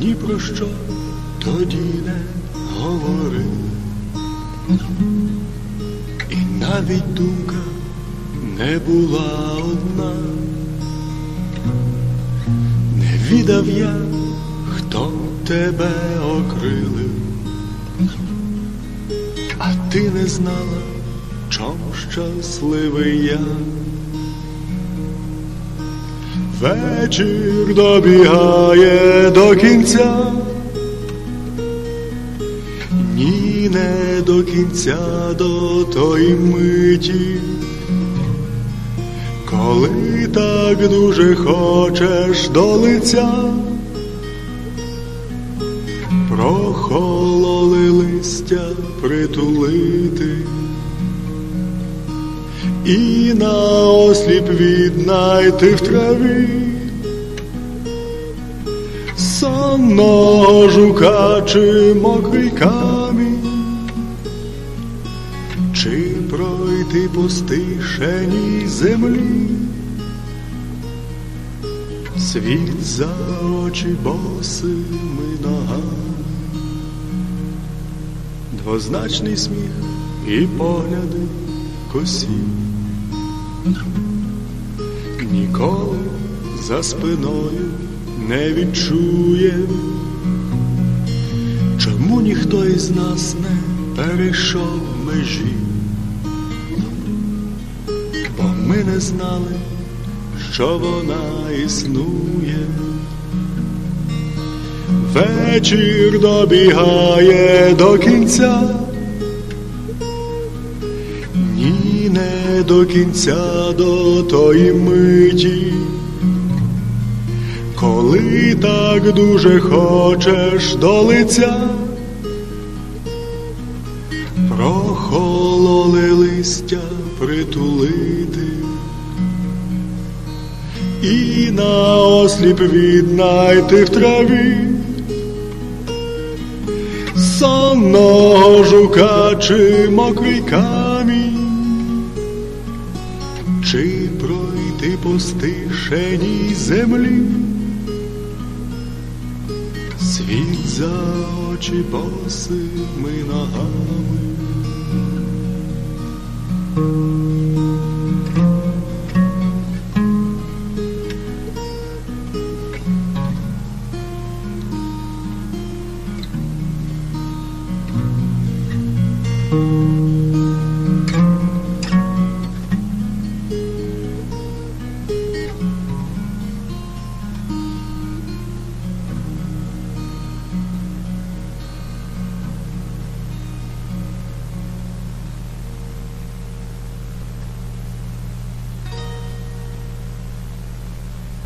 ні про що тоді не говорили. І навіть думка не була одна. Не відав я, хто тебе окрилив, а ти не знала, чом щасливий я. Вечір добігає до кінця, ні, не до кінця до тої миті, коли так дуже хочеш до лиця, прохололи листя притулити. І наосліп віднайти в траві. Сонного жука чи мокрий камінь, чи пройти по стишеній землі, світ за очі босими ногами, двозначний сміх і погляди косі. Ніколи за спиною не відчує, чому ніхто із нас не перейшов межі, бо ми не знали, що вона існує. Вечір добігає до кінця. До кінця до тої миті, коли так дуже хочеш до лиця, прохололи листя притулити, і наосліп віднайти в траві. Сонного жука чи мокрий камінь, чи пройти по стишеній землі, світ за очі босими ногами.